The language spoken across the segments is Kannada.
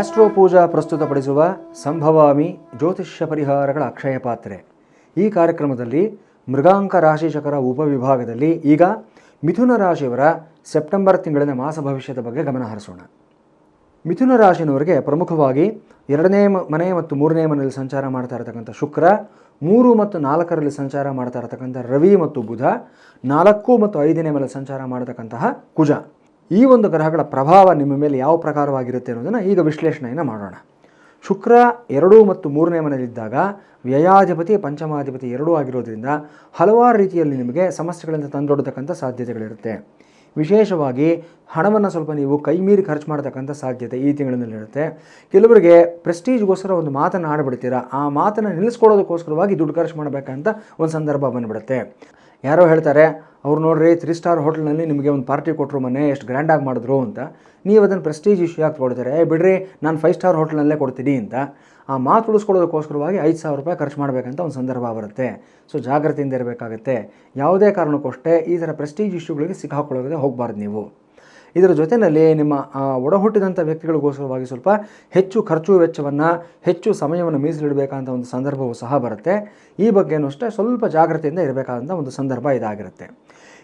ಆಸ್ಟ್ರೋ ಪೂಜಾ ಪ್ರಸ್ತುತಪಡಿಸುವ ಸಂಭವಾಮಿ ಜ್ಯೋತಿಷ್ಯ ಪರಿಹಾರಗಳ ಅಕ್ಷಯ ಪಾತ್ರೆ. ಈ ಕಾರ್ಯಕ್ರಮದಲ್ಲಿ ಮೃಗಾಂಕ ರಾಶಿಚಕರ ಉಪವಿಭಾಗದಲ್ಲಿ ಈಗ ಮಿಥುನ ರಾಶಿಯವರ ಸೆಪ್ಟೆಂಬರ್ ತಿಂಗಳಿನ ಮಾಸ ಭವಿಷ್ಯದ ಬಗ್ಗೆ ಗಮನ ಹರಿಸೋಣ. ಮಿಥುನ ರಾಶಿನವರಿಗೆ ಪ್ರಮುಖವಾಗಿ ಎರಡನೇ ಮನೆ ಮತ್ತು ಮೂರನೇ ಮನೆಯಲ್ಲಿ ಸಂಚಾರ ಮಾಡ್ತಾ ಇರತಕ್ಕಂಥ ಶುಕ್ರ, ಮೂರು ಮತ್ತು ನಾಲ್ಕರಲ್ಲಿ ಸಂಚಾರ ಮಾಡ್ತಾ ಇರತಕ್ಕಂಥ ರವಿ ಮತ್ತು ಬುಧ, ನಾಲ್ಕು ಮತ್ತು ಐದನೇ ಮೇಲೆ ಸಂಚಾರ ಮಾಡತಕ್ಕಂತಹ ಕುಜ. ಈ ಒಂದು ಗ್ರಹಗಳ ಪ್ರಭಾವ ನಿಮ್ಮ ಮೇಲೆ ಯಾವ ಪ್ರಕಾರವಾಗಿರುತ್ತೆ ಅನ್ನೋದನ್ನು ಈಗ ವಿಶ್ಲೇಷಣೆಯನ್ನು ಮಾಡೋಣ. ಶುಕ್ರ ಎರಡು ಮತ್ತು ಮೂರನೇ ಮನೆಯಲ್ಲಿದ್ದಾಗ ವ್ಯಯಾಧಿಪತಿ, ಪಂಚಮಾಧಿಪತಿ ಎರಡೂ ಆಗಿರೋದ್ರಿಂದ ಹಲವಾರು ರೀತಿಯಲ್ಲಿ ನಿಮಗೆ ಸಮಸ್ಯೆಗಳಿಂದ ತಂದೊಡ್ಡತಕ್ಕಂಥ ಸಾಧ್ಯತೆಗಳಿರುತ್ತೆ. ವಿಶೇಷವಾಗಿ ಹಣವನ್ನು ಸ್ವಲ್ಪ ನೀವು ಕೈ ಮೀರಿ ಖರ್ಚು ಮಾಡತಕ್ಕಂಥ ಸಾಧ್ಯತೆ ಈ ತಿಂಗಳಿನಲ್ಲಿರುತ್ತೆ ಕೆಲವರಿಗೆ ಪ್ರೆಸ್ಟೀಜ್ಗೋಸ್ಕರ ಒಂದು ಮಾತನ್ನು ಆಡ್ಬಿಡ್ತೀರಾ? ಆ ಮಾತನ್ನು ನಿಲ್ಲಿಸ್ಕೊಳ್ಳೋದಕ್ಕೋಸ್ಕರವಾಗಿ ದುಡ್ಡು ಖರ್ಚು ಮಾಡಬೇಕಂತ ಒಂದು ಸಂದರ್ಭ ಬಂದುಬಿಡುತ್ತೆ. ಯಾರೋ ಹೇಳ್ತಾರೆ, ಅವ್ರು ನೋಡ್ರಿ ತ್ರೀ ಸ್ಟಾರ್ ಹೋಟೆಲ್ನಲ್ಲಿ ನಿಮಗೆ ಒಂದು ಪಾರ್ಟಿ ಕೊಟ್ಟರು ಮನೆ ಎಷ್ಟು ಗ್ರ್ಯಾಂಡಾಗಿ ಮಾಡಿದ್ರು ಅಂತ. ನೀವು ಅದನ್ನು ಪ್ರೆಸ್ಟೀಜ್ ಇಶ್ಯೂ ಆಗಿ ತೊಗೊಳ್ತಾರೆ? ಏ, ಬಿಡ್ರಿ, ನಾನು ಫೈವ್ ಸ್ಟಾರ್ ಹೋಟೆಲ್ನಲ್ಲೇ ಕೊಡ್ತೀನಿ ಅಂತ. ಆ ಮಾತು ಉಳಿಸ್ಕೊಳ್ಳೋದಕ್ಕೋಸ್ಕರವಾಗಿ ಐದು ಸಾವಿರ ರೂಪಾಯಿ ಖರ್ಚು ಮಾಡಬೇಕಂತ ಒಂದು ಸಂದರ್ಭ ಬರುತ್ತೆ. ಸೊ, ಜಾಗ್ರತೆಯಿಂದ ಇರಬೇಕಾಗತ್ತೆ. ಯಾವುದೇ ಕಾರಣಕ್ಕೂ ಅಷ್ಟೇ ಈ ಥರ ಪ್ರೆಸ್ಟೀಜ್ ಇಶ್ಯೂಗಳಿಗೆ ಸಿಕ್ಕಾಕೊಳ್ಳೋದೇ ಹೋಗಬಾರ್ದು ನೀವು. ಇದರ ಜೊತೆಯಲ್ಲಿ ನಿಮ್ಮ ಒಡ ಒಡಹುಟ್ಟಿದಂಥ ವ್ಯಕ್ತಿಗಳಿಗೋಸ್ಕರವಾಗಿ ಸ್ವಲ್ಪ ಹೆಚ್ಚು ಖರ್ಚು ವೆಚ್ಚವನ್ನು, ಹೆಚ್ಚು ಸಮಯವನ್ನು ಮೀಸಲಿಡಬೇಕಂತ ಒಂದು ಸಂದರ್ಭವೂ ಸಹ ಬರುತ್ತೆ. ಈ ಬಗ್ಗೆಯೂ ಅಷ್ಟೇ ಸ್ವಲ್ಪ ಜಾಗ್ರತೆಯಿಂದ ಇರಬೇಕಾದಂಥ ಒಂದು ಸಂದರ್ಭ ಇದಾಗಿರುತ್ತೆ.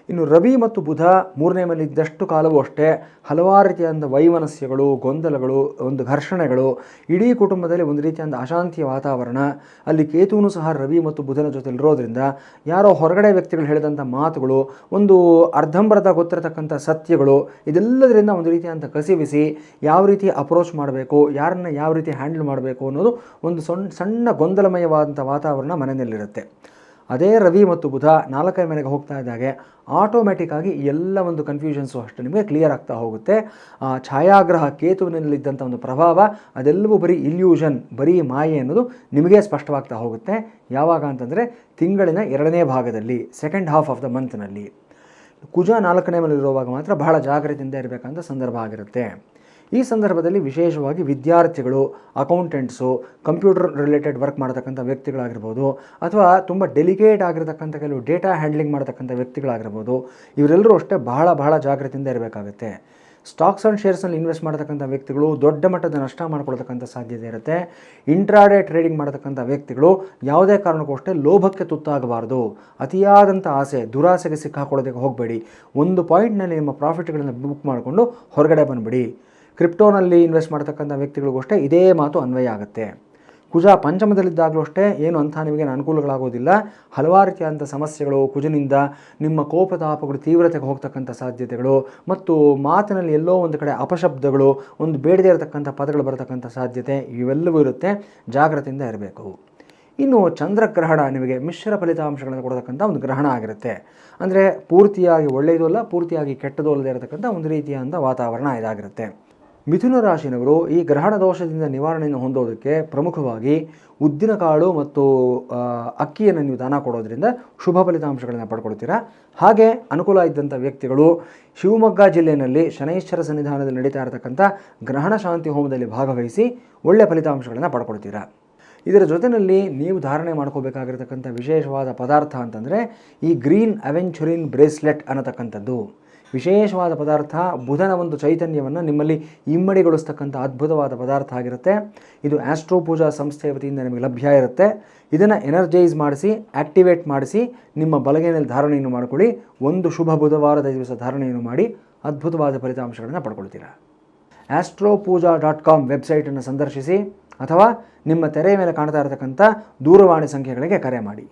ಇನ್ನು ರವಿ ಮತ್ತು ಬುಧ ಮೂರನೇ ಮೇಲೆ ಇದ್ದಷ್ಟು ಕಾಲವೂ ಅಷ್ಟೇ ಹಲವಾರು ರೀತಿಯಾದ ವೈಮನಸ್ಯಗಳು, ಗೊಂದಲಗಳು, ಒಂದು ಘರ್ಷಣೆಗಳು, ಇಡೀ ಕುಟುಂಬದಲ್ಲಿ ಒಂದು ರೀತಿಯಾದ ಅಶಾಂತಿಯ ವಾತಾವರಣ. ಅಲ್ಲಿ ಕೇತುವೂ ಸಹ ರವಿ ಮತ್ತು ಬುಧನ ಜೊತೆಲಿರೋದ್ರಿಂದ ಯಾರೋ ಹೊರಗಡೆ ವ್ಯಕ್ತಿಗಳು ಹೇಳಿದಂಥ ಮಾತುಗಳು, ಒಂದು ಅರ್ಧಂಬರ್ಧ ಗೊತ್ತಿರತಕ್ಕಂಥ ಸತ್ಯಗಳು, ಇದೆಲ್ಲದರಿಂದ ಒಂದು ರೀತಿಯಾದಂಥ ಕಸಿವಿಸಿ ಯಾವ ರೀತಿ ಅಪ್ರೋಚ್ ಮಾಡಬೇಕು, ಯಾರನ್ನ ಯಾವ ರೀತಿ ಹ್ಯಾಂಡಲ್ ಮಾಡಬೇಕು ಅನ್ನೋದು ಒಂದು ಸಣ್ಣ ಸಣ್ಣ ಗೊಂದಲಮಯವಾದಂಥ ವಾತಾವರಣ ಮನೆಯಲ್ಲಿರುತ್ತೆ. ಅದೇ ರವಿ ಮತ್ತು ಬುಧ ನಾಲ್ಕನೇ ಮನೆಗೆ ಹೋಗ್ತಾ ಇದ್ದಾಗೆ ಆಟೋಮ್ಯಾಟಿಕ್ಕಾಗಿ ಎಲ್ಲ ಒಂದು ಕನ್ಫ್ಯೂಷನ್ಸು ಅಷ್ಟು ನಿಮಗೆ ಕ್ಲಿಯರ್ ಆಗ್ತಾ ಹೋಗುತ್ತೆ. ಆ, ಛಾಯಾಗ್ರಹ ಕೇತುವಿನಲ್ಲಿದ್ದಂಥ ಒಂದು ಪ್ರಭಾವ, ಅದೆಲ್ಲವೂ ಬರೀ ಇಲ್ಯೂಷನ್ ಬರೀ ಮಾಯೆ ಅನ್ನೋದು ನಿಮಗೆ ಸ್ಪಷ್ಟವಾಗ್ತಾ ಹೋಗುತ್ತೆ. ಯಾವಾಗ ಅಂತಂದರೆ ತಿಂಗಳಿನ ಎರಡನೇ ಭಾಗದಲ್ಲಿ ಸೆಕೆಂಡ್ ಹಾಫ್ ಆಫ್ ದ ಮಂತ್ನಲ್ಲಿ ಕುಜ ನಾಲ್ಕನೇ ಮನೆಯಲ್ಲಿರುವಾಗ ಮಾತ್ರ ಬಹಳ ಜಾಗ್ರತೆಯಿಂದ ಇರಬೇಕಂತ ಸಂದರ್ಭ ಆಗಿರುತ್ತೆ. ಈ ಸಂದರ್ಭದಲ್ಲಿ ವಿಶೇಷವಾಗಿ ವಿದ್ಯಾರ್ಥಿಗಳು ಅಕೌಂಟೆಂಟ್ಸು ಕಂಪ್ಯೂಟರ್ ರಿಲೇಟೆಡ್ ವರ್ಕ್ ಮಾಡತಕ್ಕಂಥ ವ್ಯಕ್ತಿಗಳಾಗಿರ್ಬೋದು, ಅಥವಾ ತುಂಬ ಡೆಲಿಕೇಟ್ ಆಗಿರತಕ್ಕಂಥ ಕೆಲವು ಡೇಟಾ ಹ್ಯಾಂಡ್ಲಿಂಗ್ ಮಾಡತಕ್ಕಂಥ ವ್ಯಕ್ತಿಗಳಾಗಿರ್ಬೋದು, ಇವರೆಲ್ಲರೂ ಅಷ್ಟೇ ಬಹಳ ಬಹಳ ಜಾಗೃತಿಯಿಂದ ಇರಬೇಕಾಗುತ್ತೆ. ಸ್ಟಾಕ್ಸ್ ಆ್ಯಂಡ್ ಶೇರ್ಸಲ್ಲಿ ಇನ್ವೆಸ್ಟ್ ಮಾಡತಕ್ಕಂಥ ವ್ಯಕ್ತಿಗಳು ದೊಡ್ಡ ಮಟ್ಟದ ನಷ್ಟ ಮಾಡ್ಕೊಳ್ತಕ್ಕಂಥ ಸಾಧ್ಯತೆ ಇರುತ್ತೆ. ಇಂಟ್ರಾಡೇ ಟ್ರೇಡಿಂಗ್ ಮಾಡತಕ್ಕಂಥ ವ್ಯಕ್ತಿಗಳು ಯಾವುದೇ ಕಾರಣಕ್ಕೂ ಅಷ್ಟೇ ಲೋಭಕ್ಕೆ ತುತ್ತಾಗಬಾರ್ದು. ಅತಿಯಾದಂಥ ಆಸೆ, ದುರಾಸೆಗೆ ಸಿಕ್ಕಾಕೊಳ್ಳೋದಕ್ಕೆ ಹೋಗಬೇಡಿ. ಒಂದು ಪಾಯಿಂಟ್ನಲ್ಲಿ ನಿಮ್ಮ ಪ್ರಾಫಿಟ್ಗಳನ್ನು ಬುಕ್ ಮಾಡಿಕೊಂಡು ಹೊರಗಡೆ ಬಂದುಬಿಡಿ. ಕ್ರಿಪ್ಟೋನಲ್ಲಿ ಇನ್ವೆಸ್ಟ್ ಮಾಡ್ತಕ್ಕಂಥ ವ್ಯಕ್ತಿಗಳಿಗೂ ಅಷ್ಟೇ ಇದೇ ಮಾತು ಅನ್ವಯ ಆಗುತ್ತೆ. ಕುಜ ಪಂಚಮದಲ್ಲಿದ್ದಾಗಲೂ ಅಷ್ಟೇ ಏನು ಅಂಥ ನಿಮಗೆ ಅನುಕೂಲಗಳಾಗೋದಿಲ್ಲ ಹಲವಾರು ರೀತಿಯಾದಂಥ ಸಮಸ್ಯೆಗಳು, ಕುಜನಿಂದ ನಿಮ್ಮ ಕೋಪತಾಪಗಳು ತೀವ್ರತೆಗೆ ಹೋಗ್ತಕ್ಕಂಥ ಸಾಧ್ಯತೆಗಳು ಮತ್ತು ಮಾತಿನಲ್ಲಿ ಎಲ್ಲೋ ಒಂದು ಕಡೆ ಅಪಶಬ್ದಗಳು, ಒಂದು ಬೇಡದೇ ಇರತಕ್ಕಂಥ ಪದಗಳು ಬರತಕ್ಕಂಥ ಸಾಧ್ಯತೆ ಇವೆಲ್ಲವೂ ಇರುತ್ತೆ. ಜಾಗ್ರತೆಯಿಂದ ಇರಬೇಕು. ಇನ್ನು ಚಂದ್ರಗ್ರಹಣ ನಿಮಗೆ ಮಿಶ್ರ ಫಲಿತಾಂಶಗಳನ್ನು ಕೊಡತಕ್ಕಂಥ ಒಂದು ಗ್ರಹಣ ಆಗಿರುತ್ತೆ. ಅಂದರೆ ಪೂರ್ತಿಯಾಗಿ ಒಳ್ಳೆಯದೂ ಅಲ್ಲ, ಪೂರ್ತಿಯಾಗಿ ಕೆಟ್ಟದೂ ಅಲ್ಲದೆ ಇರತಕ್ಕಂಥ ಒಂದು ರೀತಿಯಾದಂಥ ವಾತಾವರಣ ಇದಾಗಿರುತ್ತೆ. ಮಿಥುನ ರಾಶಿನವರು ಈ ಗ್ರಹಣ ದೋಷದಿಂದ ನಿವಾರಣೆಯನ್ನು ಹೊಂದೋದಕ್ಕೆ ಪ್ರಮುಖವಾಗಿ ಉದ್ದಿನಕಾಳು ಮತ್ತು ಅಕ್ಕಿಯನ್ನು ನೀವು ದಾನ ಕೊಡೋದ್ರಿಂದ ಶುಭ ಫಲಿತಾಂಶಗಳನ್ನು ಪಡ್ಕೊಳ್ತೀರಾ? ಹಾಗೆ ಅನುಕೂಲ ಇದ್ದಂಥ ವ್ಯಕ್ತಿಗಳು ಶಿವಮೊಗ್ಗ ಜಿಲ್ಲೆಯಲ್ಲಿ ಶನೈಶ್ವರ ಸನ್ನಿಧಾನದಲ್ಲಿ ನಡೀತಾ ಇರತಕ್ಕಂಥ ಗ್ರಹಣ ಶಾಂತಿ ಹೋಮದಲ್ಲಿ ಭಾಗವಹಿಸಿ ಒಳ್ಳೆಯ ಫಲಿತಾಂಶಗಳನ್ನು ಪಡ್ಕೊಳ್ತೀರಾ? ಇದರ ಜೊತೆಯಲ್ಲಿ ನೀವು ಧಾರಣೆ ಮಾಡ್ಕೋಬೇಕಾಗಿರತಕ್ಕಂಥ ವಿಶೇಷವಾದ ಪದಾರ್ಥ ಅಂತಂದರೆ ಈ ಗ್ರೀನ್ ಅವೆಂಚುರಿನ್ ಬ್ರೇಸ್ಲೆಟ್ ಅನ್ನತಕ್ಕಂಥದ್ದು. ವಿಶೇಷವಾದ ಪದಾರ್ಥ ಬುಧನ ಒಂದು ಚೈತನ್ಯವನ್ನು ನಿಮ್ಮಲ್ಲಿ ಇಮ್ಮಡಿಗೊಳಿಸ್ತಕ್ಕಂಥ ಅದ್ಭುತವಾದ ಪದಾರ್ಥ ಆಗಿರುತ್ತೆ. ಇದು ಆಸ್ಟ್ರೋ ಪೂಜಾ ಸಂಸ್ಥೆಯ ವತಿಯಿಂದ ನಿಮಗೆ ಲಭ್ಯ ಇರುತ್ತೆ. ಇದನ್ನು ಎನರ್ಜೈಸ್ ಮಾಡಿಸಿ ಆ್ಯಕ್ಟಿವೇಟ್ ಮಾಡಿಸಿ, ನಿಮ್ಮ ಬಲಗೈನಲ್ಲಿ ಧಾರಣೆಯನ್ನು ಮಾಡಿಕೊಳ್ಳಿ. ಒಂದು ಶುಭ ಬುಧವಾರದ ದಿವಸ ಧಾರಣೆಯನ್ನು ಮಾಡಿ ಅದ್ಭುತವಾದ ಫಲಿತಾಂಶಗಳನ್ನು ಪಡ್ಕೊಳ್ತೀರಾ. ಆಸ್ಟ್ರೋ ಪೂಜಾ ಡಾಟ್ ಕಾಮ್ ವೆಬ್ಸೈಟನ್ನು ಸಂದರ್ಶಿಸಿ ಅಥವಾ ನಿಮ್ಮ ತೆರೆಯ ಮೇಲೆ ಕಾಣ್ತಾ ಇರತಕ್ಕಂಥ ದೂರವಾಣಿ ಸಂಖ್ಯೆಗಳಿಗೆ ಕರೆ ಮಾಡಿ.